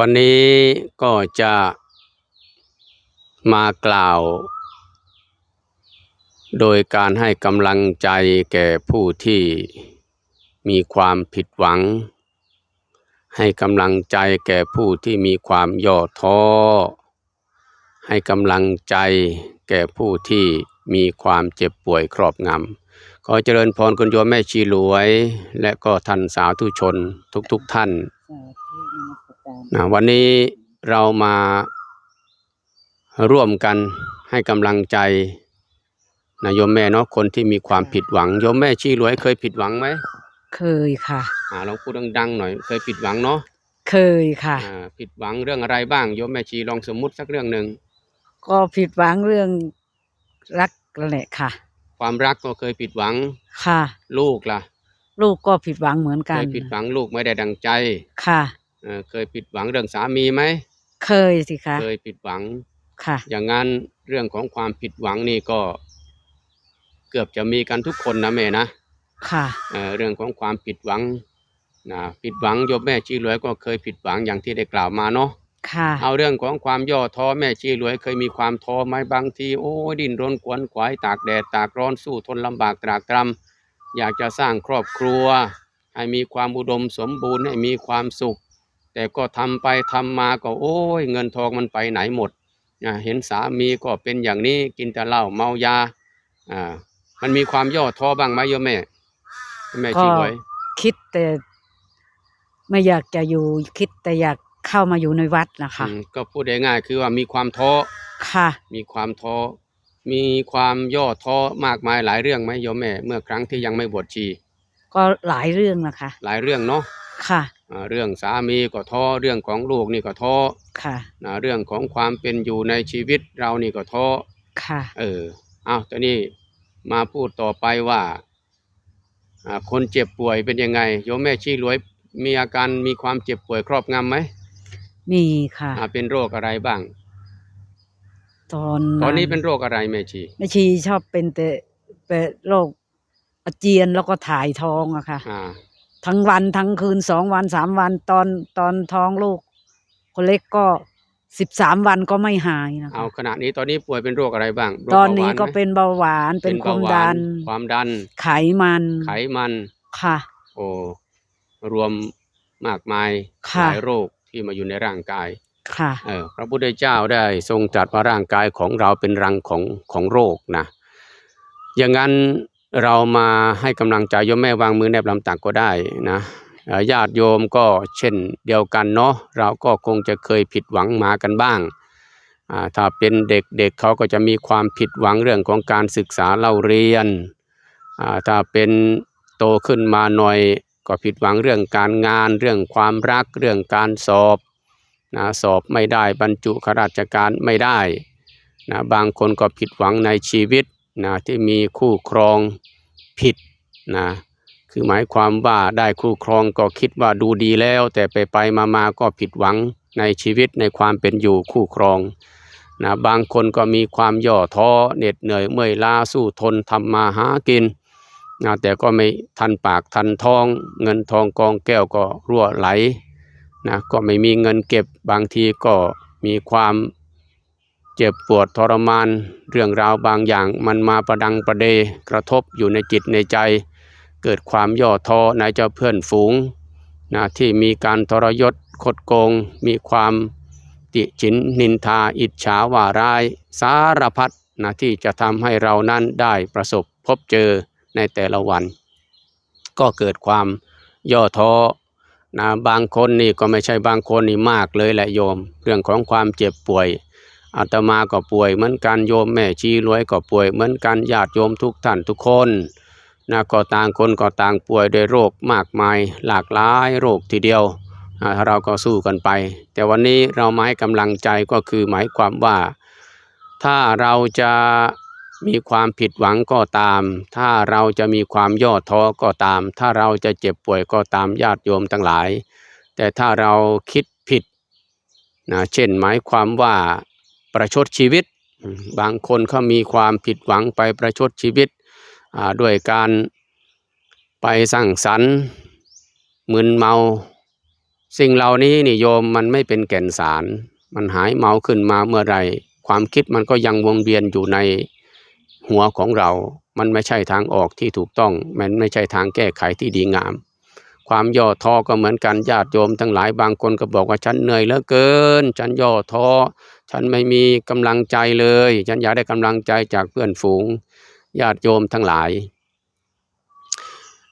วันนี้ก็จะมากล่าว โดยการให้กำลังใจแก่ผู้ที่มีความผิดหวัง ให้กำลังใจแก่ผู้ที่มีความย่อท้อ ให้กำลังใจแก่ผู้ที่มีความเจ็บป่วยครอบงำ ขอเจริญพรคุณโยมแม่ชีหลวย และก็ท่านสาวธุชนทุกๆทท่าน นมัสการนะวันนี้เรามาร่วมกันให้กำลังใจนะโยมแม่เนาะคนที่มีความผิดหวังโยมแม่ชีรวยเคยผิดหวังไหมเคยค่ะอ่าลองพูดดังๆหน่อย เคยผิดหวังเนาะเคยค่ะอ่าผิดหวังเรื่องอะไรบ้างโยมแม่ชีลองสมมุติสักเรื่องหนึ่งก็ผิดหวังเรื่องรักนั่นแหละค่ะ ความรักก็เคยผิดหวังค่ะ ลูกล่ะ ลูกก็ผิดหวังเหมือนเคกันยผิดหวังลูกไม่ได้ดังใจ ค่ะ เอ่อเคยผิดหวังเรื่องสามีไหมเคยสิคะเคยผิดหวังค่ะ อย่างนั้นเรื่องของความผิดหวังนี่ก็ เกือบจะมีกันทุกคนนะแม่นะค่ะเอ่อเรื่องของความผิดหวังนะผิดหวังโยมแม่ชีรวยก็เคยผิดหวังอย่างที่ได้กล่าวมาเนาะค่ะเอาเรื่องของความย่อท้อแม่ชีรวยเคยมีความท้อไหมบางทีโอ้ยดิ้นรนขวนขวายตากแดดตากร้อนสู้ทนลำบากตรากตรำอยากจะสร้างครอบครัว ให้มีความอุดมสมบูรณ์ให้มีความสุข แต่ก็ทำไปทำมาก็โอ้ยเงินทองมันไปไหนหมดนะเห็นสามีก็เป็นอย่างนี้กินแต่เหล้าเมายาอ่ามันมีความย่อท้อบ้างไหมโยมแม่แม่ชีรวยคิดแต่ไม่อยากจะอยู่คิดแต่อยากเข้ามาอยู่ในวัดนะคะอืมก็พูดได้ง่ายคือว่ามีความท้อค่ะ มีความท้อมีความย่อท้อมากมายหลายเรื่องไหมโยมแม่ เมื่อครั้งที่ยังไม่บวชชี ก็หลายเรื่องนะคะ หลายเรื่องเนาะค่ะอ่า เรื่องสามีก็ท้อเรื่องของลูกนี่ก็ท้อค่ะนะเรื่องของความเป็นอยู่ในชีวิตเรานี่ก็ท้อค่ะ เออเอาตอนนี้มาพูดต่อไปว่าอ่าคนเจ็บป่วยเป็นยังไงโยมแม่ชีรวยมีอาการมีความเจ็บป่วยครอบงำไหมมีค่ะอ่าเป็นโรคอะไรบ้าง ตอนตอนนี้เป็นโรคอะไรแม่ชีแม่ชีชอบเป็นแต่เป็นโรคอาเจียนแล้วก็ถ่ายท้องอะค่ะอ่า ทั้งวันทั้งคืนสองวันสามวันตอนตอนท้องลูก คนเล็กก็สิบสามวันก็ไม่หายนะคะเอาขณะนี้ตอนนี้ป่วยเป็นโรคอะไรบ้างโรคตอนนี้เบาหวาก็ไหม เป็นเบาหวานเป็นความเบหดันความดัน ไขมันไขมัน ค่ะ โอ้ รวมมากมายค่ะ หลายโรคที่มาอยู่ในร่างกาย ค่ะ เออพระพุทธเจ้าได้ทรงตรัสว่าร่างกายของเราเป็นรังของของโรคนะ อย่างนั้น เรามาให้กำลังใจโยมแม่วางมือแนบลำตักก็ได้นะญาติโยมก็เช่นเดียวกันเนาะเราก็คงจะเคยผิดหวังมากันบ้างถ้าเป็นเด็กๆเเขาก็จะมีความผิดหวังเรื่องของการศึกษาเล่าเรียนถ้าเป็นโตขึ้นมาหน่อย ก็ผิดหวังเรื่องการงาน เรื่องความรักเรื่องการสอบนะสอบไม่ได้บรรจุข้าราชการไม่ได้นะบางคนก็ผิดหวังในชีวิต นะที่มีคู่ครองผิดนะคือหมายความว่าได้คู่ครองก็คิดว่าดูดีแล้ว แต่ไปไปมามาก็ผิดหวังในชีวิตในความเป็นอยู่คู่ครองนะบางคนก็มีความย่อท้อเหน็ดเหนื่อยเมื่อยล้าสู้ทนทำมาหากินนะแต่ก็ไม่ทันปากทันท้อง เงินทองกองแก้วก็รั่วไหลนะก็ไม่มีเงินเก็บบางทีก็มีความ เจ็บปวดทรมาน เรื่องราวบางอย่างมันมาประดังประเดกระทบอยู่ในจิตในใจ เกิดความย่อท้อในเจ้าเพื่อนฝูงนะที่มีการทรยศคดโกง มีความติฉินนินทาอิจฉาว่าร้าย สารพัดนะที่จะทำให้เรานั้นได้ประสบพบเจอในแต่ละวัน ก็เกิดความย่อท้อนะบางคนนี่ก็ไม่ใช่บางคนนี่มากเลยแหละโยม เรื่องของความเจ็บป่วย อาตมาก็ป่วยเหมือนกันโยมแม่ชีรวยก็ป่วยเหมือนกันญาติโยมทุกท่านทุกคนนะก็ต่างคนก็ต่างป่วยด้วยโรคมากมาย หลากหลายโรคทีเดียวเราก็สู้กันไป แต่วันนี้เรามาให้กำลังใจก็คือหมายความว่า ถ้าเราจะมีความผิดหวังก็ตาม ถ้าเราจะมีความย่อท้อก็ตาม ถ้าเราจะเจ็บป่วยก็ตามญาติโยมทั้งหลาย แต่ถ้าเราคิดผิดนะเช่นหมายความว่า ประชดชีวิต บางคนเขามีความผิดหวังไปประชดชีวิตด้วยการไปสร้างสรรค์มึนเมา สิ่งเหล่านี้นี่โยมมันไม่เป็นแก่นสาร มันหายเมาขึ้นมาเมื่อไรความคิดมันก็ยังวนเวียนอยู่ในหัวของเรา มันไม่ใช่ทางออกที่ถูกต้อง มันไม่ใช่ทางแก้ไขที่ดีงาม ความย่อท้อก็เหมือนกันญาติโยมทั้งหลายบางคนก็บอกว่าฉันเหนื่อยเหลือเกิน ฉันย่อท้อ ฉันไม่มีกำลังใจเลย ฉันอยากได้กำลังใจจากเพื่อนฝูงญาติโยมทั้งหลาย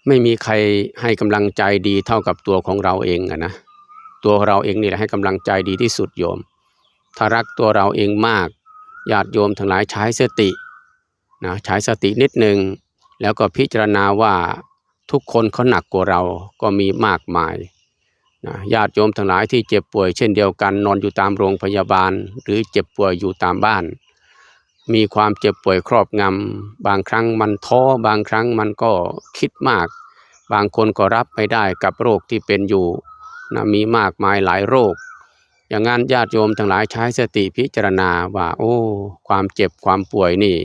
ไม่มีใครให้กำลังใจดีเท่ากับตัวของเราเองอะนะตัวเราเองนี่แหละให้กำลังใจดีที่สุดโยม ถ้ารักตัวเราเองมากญาติโยมทั้งหลายใช้สตินะใช้สตินิดหนึ่งแล้วก็พิจารณาว่า ทุกคนเขาหนักกว่าเราก็มีมากมายนะญาติโยมทั้งหลายที่เจ็บป่วยเช่นเดียวกันนอนอยู่ตามโรงพยาบาล หรือเจ็บป่วยอยู่ตามบ้าน มีความเจ็บป่วยครอบงำบางครั้งมันท้อบางครั้งมันก็คิดมาก บางคนก็รับไม่ได้กับโรคที่เป็นอยู่นะมีมากมายหลายโรค อย่างนั้นญาติโยมทั้งหลายใช้สติพิจารณาว่า โอ้ ความเจ็บความป่วยนี่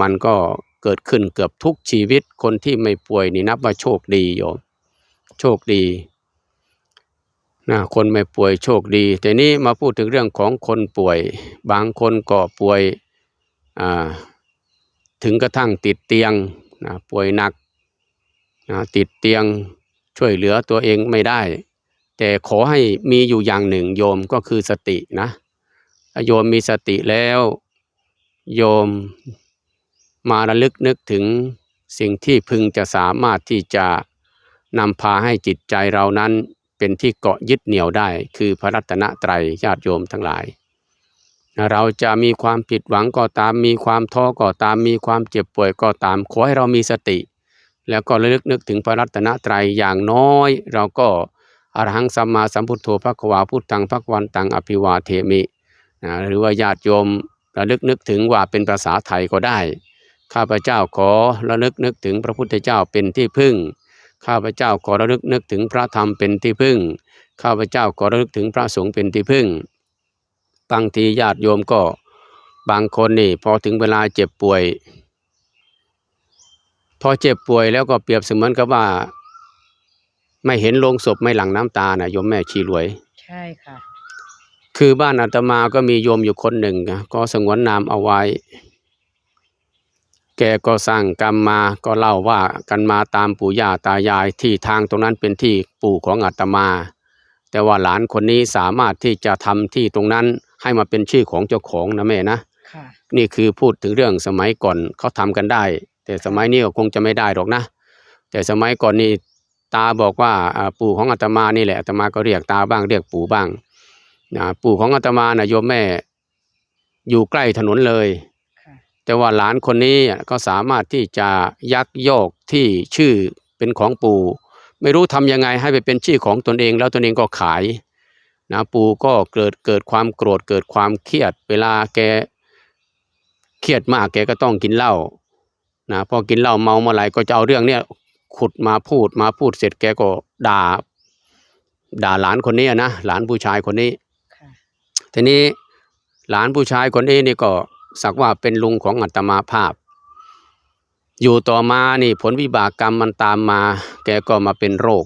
มันก็ เกิดขึ้นเกือบทุกชีวิตคนที่ไม่ป่วยนี่นับว่าโชคดีโยมโชคดีนะคนไม่ป่วยโชคดี แต่นี้มาพูดถึงเรื่องของคนป่วย บางคนก็ป่วยถึงกระทั่งติดเตียงนะป่วยหนักนะติดเตียงช่วยเหลือตัวเองไม่ได้ แต่ขอให้มีอยู่อย่างหนึ่งโยมก็คือสตินะโยมมีสติแล้ว โยม มาระลึกนึกถึงสิ่งที่พึงจะสามารถที่จะนำพาให้จิตใจเรานั้นเป็นที่เกาะยึดเหนี่ยวได้ คือพระรัตนตรัยญาติโยมทั้งหลาย เราจะมีความผิดหวังก็ตาม มีความท้อก็ตาม มีความเจ็บป่วยก็ตาม ขอให้เรามีสติ แล้วก็ระลึกนึกถึงพระรัตนตรัยอย่างน้อย เราก็อรหังสัมมาสัมพุทโธพระควาพุทธังพระวันตังอภิวาเทมิ หรือว่าญาติโยมระลึกนึกถึงว่าเป็นภาษาไทยก็ได้ ข้าพเจ้าขอระลึกนึกถึงพระพุทธเจ้าเป็นที่พึ่ง ข้าพเจ้าขอระลึกนึกถึงพระธรรมเป็นที่พึ่ง ข้าพเจ้าขอระลึกถึงพระสงฆ์เป็นที่พึ่ง บางทีญาติโยมก็ บางคนนี่พอถึงเวลาเจ็บป่วย พอเจ็บป่วยแล้วก็เปรียบเสมือนกับว่า ไม่เห็นโลงศพไม่หลั่งน้ำตานะโยมแม่ชีรวย ใช่ค่ะ คือบ้านอาตมาก็มีโยมอยู่คนหนึ่งนะก็สงวนนามเอาไว้ แกก็สร้างกรรมมาก็เล่าว่ากันมาตามปู่ย่าตายายที่ทางตรงนั้นเป็นที่ปู่ของอาตมา แต่ว่าหลานคนนี้สามารถที่จะทำที่ตรงนั้นให้มาเป็นชื่อของเจ้าของนะแม่นะค่ะนี่คือพูดถึงเรื่องสมัยก่อนเขาทำกันได้ แต่สมัยนี้ก็คงจะไม่ได้หรอกนะ แต่สมัยก่อนนี่ตาบอกว่าอ่าปู่ของอาตมานี่แหละอาตมาก็เรียกตาบ้างเรียกปู่บ้างนะปู่ของอาตมานะโยมแม่ อยู่ใกล้ถนนเลยค่ะ แต่ว่าหลานคนนี้ก็สามารถที่จะยักยอกที่ชื่อเป็นของปู่ ไม่รู้ทำยังไงให้ไปเป็นชื่อของตนเอง แล้วตนเองก็ขายนะปู่ก็เกิดเกิดความโกรธเกิดความเครียด เวลาแกเครียดมากแกก็ต้องกินเหล้านะพอกินเหล้าเมาเมื่อไหร่ก็จะเอาเรื่องเนี้ยขุดมาพูดมาพูดเสร็จแกก็ด่า ด่าหลานคนนี้อะนะหลานผู้ชายคนนี้ค่ะทีนี้หลานผู้ชายคนนี้นี่ก็ สักว่าเป็นลุงของอัตมาภาพ อยู่ต่อมานี่ผลวิบากกรรมมันตามมา แกก็มาเป็นโรค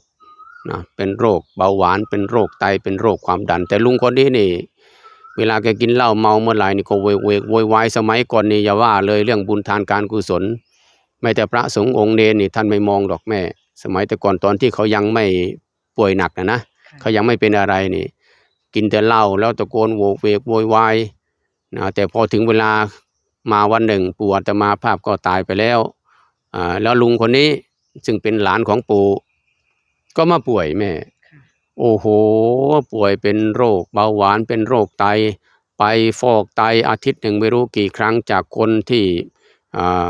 นะเป็นโรคเบาหวานเป็นโรคไตเป็นโรคความดัน แต่ลุงคนนี้นี่ เวลาแกกินเหล้าเมาเมื่อไหร่นี่ก็โวยโวยโวยวายสมัยก่อนนี่อย่าว่าเลยเรื่องบุญทานการกุศล ไม่แต่พระสงฆ์องค์เนรนี่ท่านไม่มองหรอกแม่ สมัยแต่ก่อนตอนที่เขายังไม่ป่วยหนักนะนะเขายังไม่เป็นอะไรนี่ กินแต่เหล้าแล้วตะโกนโวกเวกโวยวาย นะแต่พอถึงเวลามาวันหนึ่งปู่อาตมาภาพก็ตายไปแล้วอ่าแล้วลุงคนนี้ซึ่งเป็นหลานของปู่ก็มาป่วยแม่ค่ะโอ้โห ป่วยเป็นโรคเบาหวานเป็นโรคไต ไปฟอกไตอาทิตย์หนึ่งไม่รู้กี่ครั้งจากคนที่อ่า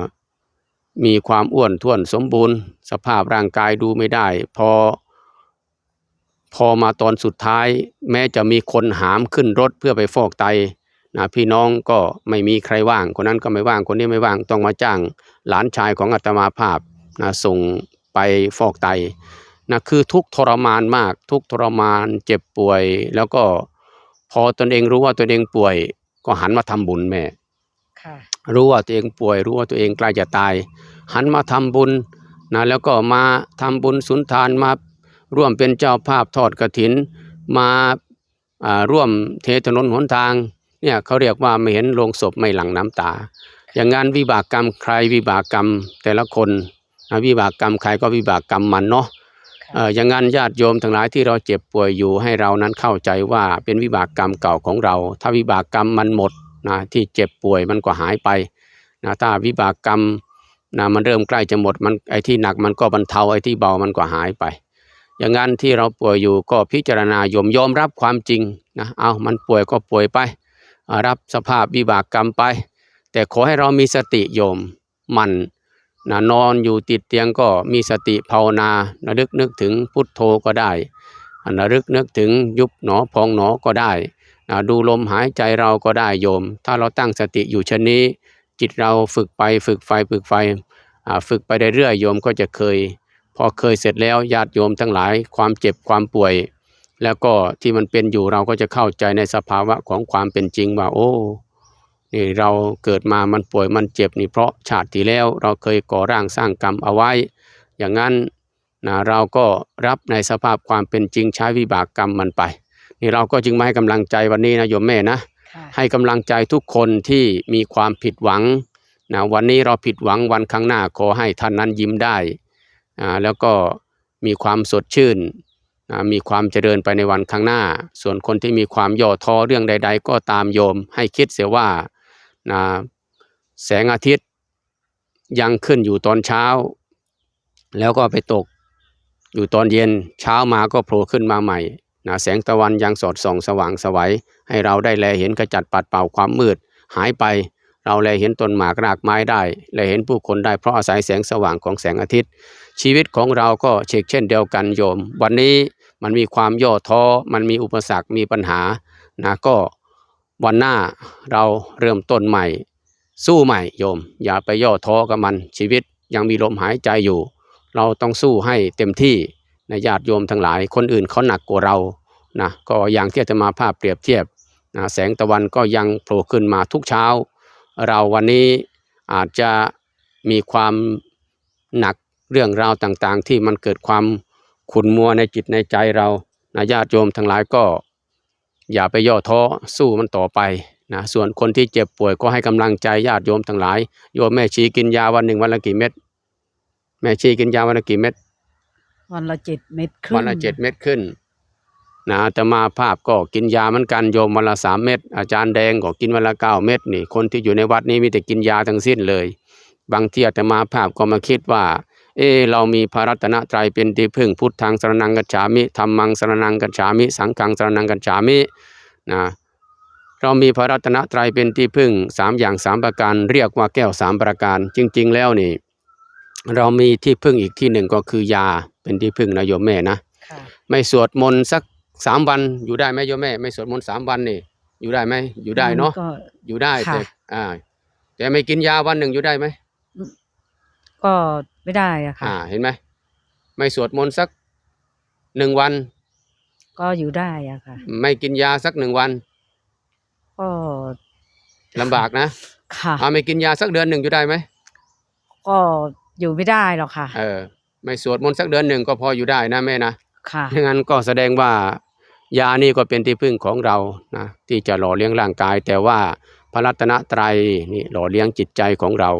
มีความอ้วนท้วนสมบูรณ์ สภาพร่างกายดูไม่ได้ พอ พอมาตอนสุดท้าย แม้จะมีคนหามขึ้นรถเพื่อไปฟอกไต นะพี่น้องก็ไม่มีใครว่าง คนนั้นก็ไม่ว่างคนนี้ไม่ว่างต้องมาจ้าง หลานชายของอาตมาภาพนะส่งไปฟอกไตนะคือทุกข์ทรมานมาก ทุกข์ทรมานเจ็บป่วย แล้วก็พอตนเองรู้ว่าตนเองป่วย ก็หันมาทำบุญแม่ค่ะรู้ว่าตัวเองป่วย รู้ว่าตัวเองใกล้จะตาย หันมาทำบุญนะแล้วก็มาทำบุญสุนทานมาร่วมเป็นเจ้าภาพทอดกระถิน มาอ่าร่วมเทถนนหนทาง เนี่ยเขาเรียกว่าไม่เห็นโลงศพไม่หลั่งน้ำตา อย่างงานวิบากกรรมใครวิบากกรรมแต่ละคนอ่าวิบากกรรมใครก็วิบากกรรมมันเนาะเอ่ออย่างนั้นญาติโยมทั้งหลายที่เราเจ็บป่วยอยู่ให้เรานั้นเข้าใจว่าเป็นวิบากกรรมเก่าของเรา ถ้าวิบากกรรมมันหมดนะที่เจ็บป่วยมันก็หายไปนะถ้าวิบากกรรมนะมันเริ่มใกล้จะหมดมันไอ้ที่หนักมันก็บรรเทาไอ้ที่เบามันก็หายไป อย่างนั้นที่เราป่วยอยู่ก็พิจารณาโยมยอมรับความจริงนะเอามันป่วยก็ป่วยไปอ่า รับสภาพวิบากกรรมไป แต่ขอให้เรามีสติโยมมันนะนอนอยู่ติดเตียงก็มีสติภาวนาระลึกนึกถึงพุทโธก็ได้อะระลึกนึกถึงยุบหนอพองหนอก็ได้นะดูลมหายใจเราก็ได้โยม ถ้าเราตั้งสติอยู่เชนนี้ จิตเราฝึกไปฝึกไฟฝึกไฟฝึกไปเรื่อยๆโยมก็จะเคย พอเคยเสร็จแล้วญาติโยมทั้งหลายความเจ็บความป่วย แล้วก็ที่มันเป็นอยู่เราก็จะเข้าใจในสภาวะของความเป็นจริงว่า โอ้นี่เราเกิดมามันป่วยมันเจ็บนี่เพราะชาติที่แล้วเราเคยก่อร่างสร้างกรรมเอาไว้ อย่างนั้นนะเราก็รับในสภาพความเป็นจริงใช้วิบากกรรมมันไป นี่เราก็จึงมาให้กำลังใจวันนี้นะโยมแม่นะค่ะให้กำลังใจทุกคนที่มีความผิดหวังนะวันนี้เราผิดหวังวันข้างหน้าขอให้ท่านนั้นยิ้มได้อ่าแล้วก็มีความสดชื่นอ่า มีความเจริญไปในวันข้างหน้า ส่วนคนที่มีความย่อท้อเรื่องใด ๆ ก็ตามโยมให้คิดเสียว่านะแสงอาทิตย์ยังขึ้นอยู่ตอนเช้า แล้วก็ไปตกอยู่ตอนเย็นเช้ามาก็โผล่ขึ้นมาใหม่นะแสงตะวันยังสอดส่องสว่างสวัยให้เราได้แลเห็นขจัดปัดเป่าความมืด หายไปเราแลเห็นต้นหมากรากไม้ได้แลเห็นผู้คนได้เพราะอาศัยแสงสว่างของแสงอาทิตย์ ชีวิตของเราก็เชกเช่นเดียวกันโยม วันนี้ มันมีความย่อท้อ มันมีอุปสรรค มีปัญหา นะ ก็วันหน้าเราเริ่มต้นใหม่ สู้ใหม่โยม อย่าไปย่อท้อกับมัน ชีวิตยังมีลมหายใจอยู่ เราต้องสู้ให้เต็มที่นะญาติโยมทั้งหลาย คนอื่นเขาหนักกว่าเรา นะ ก็อย่างที่จะมาภาพเปรียบเทียบนะแสงตะวันก็ยังโผล่ขึ้นมาทุกเช้า เราวันนี้อาจจะมีความหนักเรื่องราวต่างๆ ที่มันเกิดความ ขุ่นมัวในจิตในใจเรานะญาติโยมทั้งหลายก็ อย่าไปย่อท้อสู้มันต่อไปนะส่วนคนที่เจ็บป่วยก็ให้กำลังใจญาติโยมทั้งหลายโยมแม่ชีกินยาวันหนึ่งวันละกี่เม็ดแม่ชีกินยาวันละกี่เม็ดวันละเจ็ดเม็ดครึ่งวันละเจ็ดเม็ดขึ้นนะอาตมาภาพก็กินยาเหมือนกันโยมวันละสามเม็ดอาจารย์แดงก็กินวันละเก้าเม็ดนี่คนที่อยู่ในวัดนี้มีแต่กินยาทั้งสิ้นเลย บางทีอาตมาภาพก็มาคิดว่า เออเรามีพระรัตนตรัยเป็นที่พึ่งพุทธังสรนังกัจฉามิธรรมังสรนังกัจฉามิ สังฆังสรนังกัจฉามินะเรามีพระรัตนตรัยเป็นที่พึ่งสามอย่างสามประการ เรียกว่าแก้วสามประการ จริง ๆ แล้วนี่ เรามีที่พึ่งอีกที่หนึ่งก็คือยาเป็นที่พึ่งนะโยมแม่นะค่ะไม่สวดมนต์สักสามวันอยู่ได้ไหมโยมแม่ ไม่สวดมนต์สามวันนี่ อยู่ได้ไหมอยู่ได้เนาะก็อยู่ได้ค่ะแต่อ่าแต่ไม่กินยาวันหนึ่งอยู่ได้ไหม ก็ไม่ได้อะค่ะ อ่าเห็นไหมไม่สวดมนต์สักหนึ่งวัน ก็อยู่ได้อะค่ะ ไม่กินยาสักหนึ่งวันก็ลำบากนะค่ะ อ่าไม่กินยาสักเดือนหนึ่งอยู่ได้ไหมก็อยู่ไม่ได้หรอกค่ะ เออไม่สวดมนต์สักเดือนหนึ่งก็พออยู่ได้นะแม่นะ ค่ะดังนั้นก็แสดงว่ายานี่ก็เป็นที่พึ่งของเรานะที่จะหล่อเลี้ยงร่างกาย แต่ว่าพ ระรัตนตรัยนี่หล่อเลี้ยงจิตใจของเรา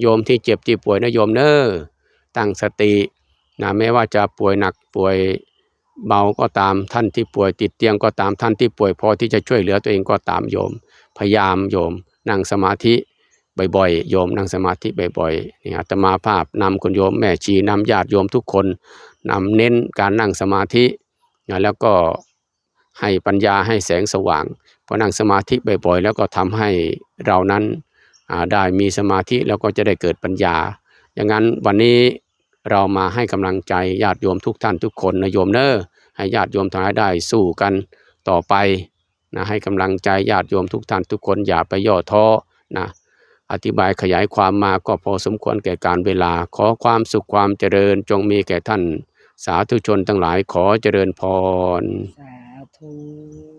โยมที่เจ็บที่ป่วยนะโยมเนอ้อตั้งสตินะแม้ว่าจะป่วยหนักป่วยเบาก็ตามท่านที่ป่วยติดเตียงก็ตามท่านที่ป่วยพอที่จะช่วยเหลือตัวเองก็ตามโยม พยายามโยม นั่งสมาธิบ่อยๆโยมนั่งสมาธิบ่อยๆนี่อาตมาภาพนำคุณโยมแม่ชีนำญาติโยมทุกคนนำเน้นการนั่งสมาธินะแล้วก็ให้ปัญญาให้แสงสว่าง พอนั่งสมาธิบ่อยๆ แล้วก็ทำให้เรานั้นได้มีสมาธิแล้วก็จะได้เกิดปัญญา อย่างนั้นวันนี้เรามาให้กำลังใจญาติโยมทุกท่านทุกคนนะโยมเนอ้อให้ญาติโยมทั้งหลายได้สู้กันต่อไปนะให้กำลังใจญาติโยมทุกท่านทุกคนอย่าไปย่อท้อนะอธิบายขยายความมาก็พอสมควรแก่การเวลา ขอความสุขความเจริญจงมีแก่ท่าน สาธุชนทั้งหลายขอเจริญพร สาธุ